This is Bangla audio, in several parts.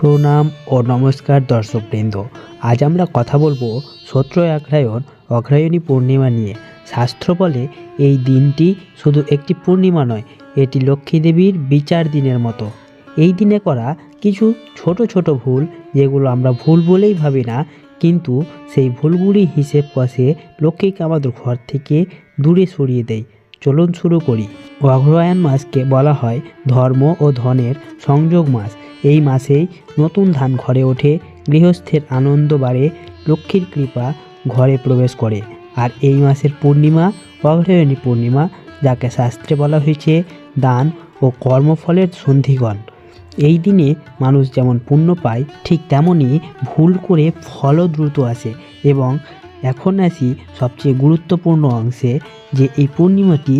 প্রণাম ও নমস্কার দর্শকবৃন্দ। আজ আমরা কথা বলব সতেরোই অগ্রায়ণ অগ্রায়ণী পূর্ণিমা নিয়ে। শাস্ত্র বলে, এই দিনটি শুধু একটি পূর্ণিমা নয়, এটি লক্ষ্মী দেবীর বিচার দিনের মতো। এই দিনে করা কিছু ছোট ছোট ভুল, যেগুলো আমরা ভুল বলেই ভাবি না, কিন্তু সেই ভুলগুলি হিসেব কষে লক্ষ্মীকে আমাদের ঘর থেকে দূরে সরিয়ে দেয়। চলুন শুরু করি। অগ্রহায়ণ মাসকে বলা হয় ধর্ম ও ধনের সংযোগ মাস। এই মাসেই নতুন ধান ঘরে ওঠে, গৃহস্থের আনন্দ বাড়ে, লক্ষ্মীর কৃপা ঘরে প্রবেশ করে। আর এই মাসের পূর্ণিমা অগ্রহায়ণী পূর্ণিমা, যাকে শাস্ত্রে বলা হয়েছে দান ও কর্মফলের সন্ধিগণ। এই দিনে মানুষ যেমন পুণ্য পায়, ঠিক তেমনই ভুল করে ফলও দ্রুত আসে এবং এখন আসি সবচেয়ে গুরুত্বপূর্ণ অংশে, যে এই পূর্ণিমাটি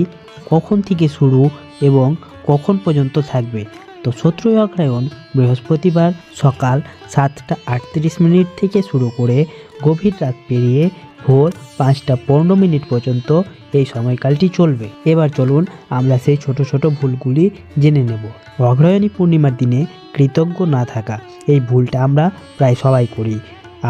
কখন থেকে শুরু এবং কখন পর্যন্ত থাকবে? তো সতেরোই অগ্রায়ণ বৃহস্পতিবার সকাল সাতটা আটত্রিশ মিনিট থেকে শুরু করে গভীর রাত পেরিয়ে ভোর পাঁচটা পনেরো মিনিট পর্যন্ত এই সময়কালটি চলবে। এবার চলুন আমরা সেই ছোট ছোট ভুলগুলি জেনে নেব। অগ্রহায়ণী পূর্ণিমার দিনে কৃতজ্ঞ না থাকা, এই ভুলটা আমরা প্রায় সবাই করি।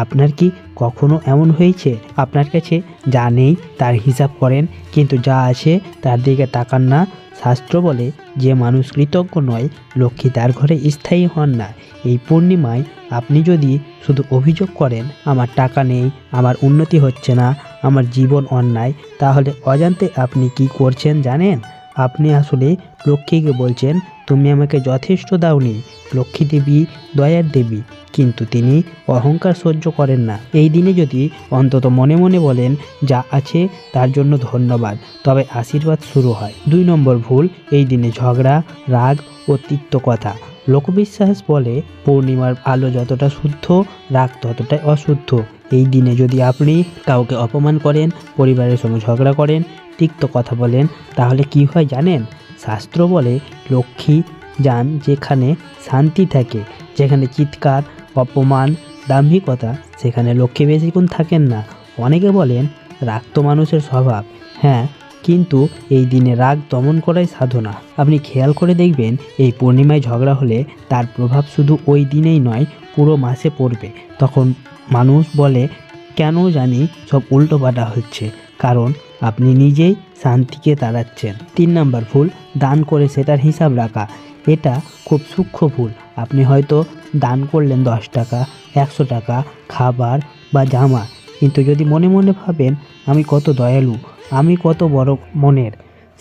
আপনার কি কখনো এমন হয়েছে? আপনার কাছে যা নেই তার হিসাব করেন, কিন্তু যা আছে তার দিকে তাকান না। শাস্ত্র বলে, যে মানুষ কৃতজ্ঞ নয়, লক্ষ্মী তার ঘরে স্থায়ী হন না। এই পূর্ণিমায় আপনি যদি শুধু অভিযোগ করেন, আমার টাকা নেই, আমার উন্নতি হচ্ছে না, আমার জীবন অন্যায়, তাহলে অজান্তে আপনি কি করছেন জানেন? আপনি আসলে লক্ষ্মীকে বলছেন, তুমি আমাকে যথেষ্ট দাওনি, লক্ষ্মী দেবী, দয়ার দেবী। কিন্তু তিনি অহংকার সহ্য করেন না। এই দিনে যদি অন্তত মনে মনে বলেন, যা আছে, তার জন্য ধন্যবাদ। তবে আশীর্বাদ শুরু হয়। দুই নম্বর ভুল, এই দিনে ঝগড়া, রাগ ও তিক্ত কথা। লোকবিশ্বাস বলে, পূর্ণিমার আলো যতটা শুদ্ধ, রাগ ততটাই অশুদ্ধ। এই দিনে যদি আপনি কাউকে অপমান করেন, পরিবারের সঙ্গে ঝগড়া করেন তিক্ত কথা বলেন, তাহলে কি হয় জানেন? শাস্ত্র বলে, লক্ষ্মী যান যেখানে শান্তি থাকে, যেখানে চিৎকার, অপমান, দাম্ভিকতা, সেখানে লক্ষ্মী বেশিক্ষণ থাকেন না। অনেকে বলেন, রাগ তো মানুষের স্বভাব। হ্যাঁ কিন্তু এই দিনে রাগ দমন করাই সাধনা। আপনি খেয়াল করে দেখবেন, এই পূর্ণিমায় ঝগড়া হলে তার প্রভাব শুধু ওই দিনেই নয়, পুরো মাসে পড়বে। তখন মানুষ বলে, কেন জানি সব উল্টোপাল্টা হচ্ছে? কারণ আপনি নিজেই শান্তিকে তাড়াচ্ছেন। তিন নাম্বার ভুল দান করে সেটার হিসাব রাখা। এটা খুব সূক্ষ্ম ভুল আপনি হয়তো দান করলেন দশ টাকা, একশো টাকা, খাবার বা জামা। কিন্তু যদি মনে মনে ভাবেন, আমি কত দয়ালু, আমি কত বড় মনের,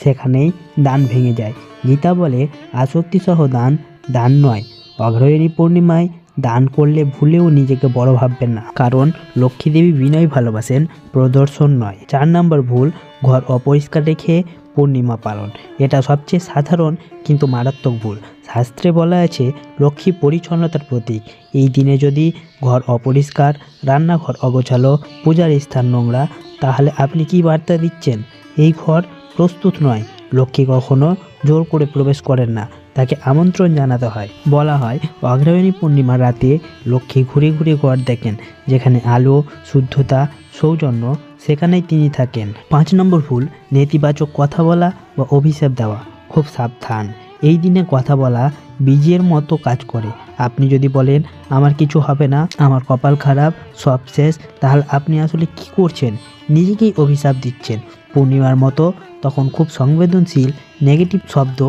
সেখানেই দান ভেঙে যায়। গীতা বলে, আসক্তিসহ দান দান নয়। অগ্রহায়ণী পূর্ণিমায় দান করলে ভুলেও নিজেকে বড় ভাববেন না। কারণ লক্ষ্মী দেবী বিনয় ভালোবাসেন, প্রদর্শন নয়। চার নম্বর ভুল, ঘর অপরিষ্কার রেখে পূর্ণিমা পালন। এটা সবচেয়ে সাধারণ কিন্তু মারাত্মক ভুল। শাস্ত্রে বলা আছে, লক্ষ্মী পরিচ্ছন্নতার প্রতীক। এই দিনে যদি ঘর অপরিষ্কার, রান্নাঘর অগোছালো, পূজার স্থান নোংরা, তাহলে আপনি কি বার্তা দিচ্ছেন? এই ঘর প্রস্তুত নয়। লক্ষ্মী কখনো জোর করে প্রবেশ করেন না। তাকে আমন্ত্রণ জানাতে হয়। বলা হয়, অগ্রহায়ণী পূর্ণিমার রাতে লক্ষ্মী ঘুরে ঘুরে ঘর দেখেন, যেখানে আলো, শুদ্ধতা, সৌজন্য, সেখানেই তিনি থাকেন। পাঁচ নম্বর ভুল নেতিবাচক কথা বলা বা অভিশাপ দেওয়া। খুব সাবধান। এই দিনে কথা বলা বীজের মতো কাজ করে। আপনি যদি বলেন, আমার কিছু হবে না, আমার কপাল খারাপ, সব শেষ, তাহলে আপনি আসলে কি করছেন? নিজেকেই অভিশাপ দিচ্ছেন। পূর্ণিমার মতো তখন খুব সংবেদনশীল নেগেটিভ শব্দ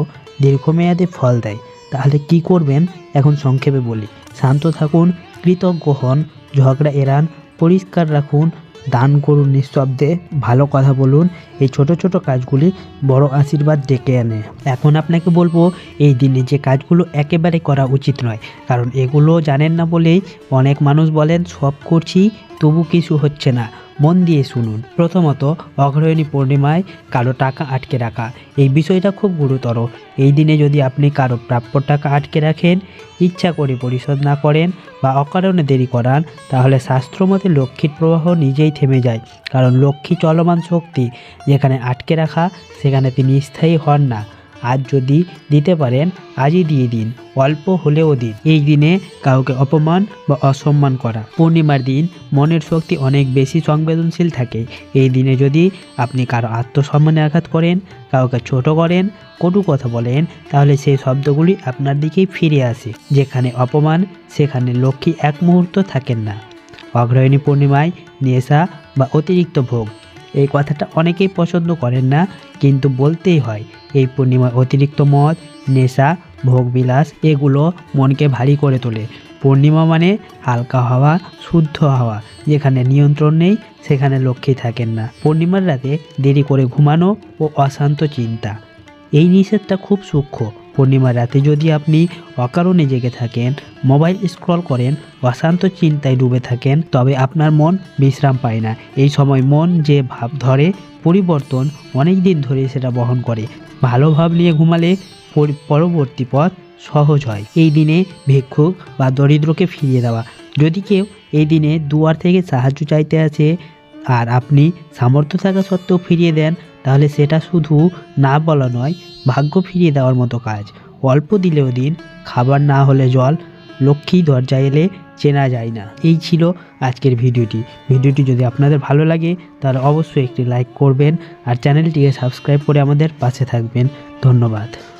দীর্ঘমেয়াদে ফল দেয়। তাহলে কি করবেন? এখন সংক্ষেপে বলি। শান্ত থাকুন, কৃতজ্ঞ হন, ঝগড়া এড়ান, পরিষ্কার রাখুন, দান করুন নিঃশব্দে, ভালো কথা বলুন, এই ছোট ছোট কাজগুলি বড় আশীর্বাদ ডেকে আনে। এখন আপনাকে বলব, এই দিনে যে কাজগুলো একেবারে করা উচিত নয়। কারণ এগুলো জানেন না বলেই অনেক মানুষ বলেন, সব করছি তবু কিছু হচ্ছে না। মন দিয়ে শুনুন। প্রথমত অগ্রহণী পূর্ণিমায় কারও টাকা আটকে রাখা। এই বিষয়টা খুব গুরুতর। এই দিনে যদি আপনি কারও প্রাপ্য টাকা আটকে রাখেন, ইচ্ছা করে পরিশোধ না করেন বা অকারণে দেরি করান, তাহলে শাস্ত্রমতে লক্ষ্মীর প্রবাহ নিজেই থেমে যায়। কারণ লক্ষ্মী চলমান শক্তি, যেখানে আটকে রাখা, সেখানে তিনি স্থায়ী হন না। আজ যদি দিতে পারেন, আজই দিয়ে দিন, অল্প হলেও দিন। এই দিনে কাউকে অপমান বা অসম্মান করা। পূর্ণিমার দিন মনের শক্তি অনেক বেশি সংবেদনশীল থাকে। এই দিনে যদি আপনি কারও আত্মসম্মানে আঘাত করেন, কাউকে ছোট করেন, কটু কথা বলেন, তাহলে সেই শব্দগুলি আপনার দিকেই ফিরে আসে। যেখানে অপমান, সেখানে লক্ষ্মী এক মুহূর্ত থাকেন না। অগ্রহায়ণী পূর্ণিমায় নেশা বা অতিরিক্ত ভোগ এই কথাটা অনেকেই পছন্দ করেন না, কিন্তু বলতেই হয়, এই পূর্ণিমায় অতিরিক্ত মদ, নেশা, ভোগবিলাস, এগুলো মনকে ভারী করে তোলে। পূর্ণিমা মানে হালকা হাওয়া, শুদ্ধ হাওয়া, যেখানে নিয়ন্ত্রণ নেই, সেখানে লক্ষ্মী থাকেন না। পূর্ণিমার রাতে দেরি করে ঘুমানো ও অশান্ত চিন্তা। এই নিষেধটা খুব সূক্ষ্ম। পূর্ণিমার রাতে যদি আপনি অকারণে জেগে থাকেন, মোবাইল স্ক্রল করেন অশান্ত চিন্তায় ডুবে থাকেন, তবে আপনার মন বিশ্রাম পায় না। এই সময় মন যে ভাব ধরে, পরিবর্তন অনেক দিন ধরে সেটা বহন করে। ভালো ভাব নিয়ে ঘুমালে পরি- পরবর্তী পথ সহজ হয়। এই দিনে ভিক্ষুক বা দরিদ্রকে ফিরিয়ে দেওয়া। যদি কেউ এই দিনে দুয়ার থেকে সাহায্য চাইতে আসে, আর আপনি সামর্থ্য থাকা সত্ত্বেও ফিরিয়ে দেন তাহলে সেটা শুধু না বলা নয়, ভাগ্য ফিরিয়ে দেওয়ার মতো কাজ। অল্প দিলেও দিন, খাবার না হলে জল লক্ষ্মী দরজা এলে চেনা যায় না। এই ছিল আজকের ভিডিওটি। ভিডিওটি যদি আপনাদের ভালো লাগে, তাহলে অবশ্যই একটি লাইক করবেন আর চ্যানেলটিকে সাবস্ক্রাইব করে আমাদের পাশে থাকবেন। ধন্যবাদ।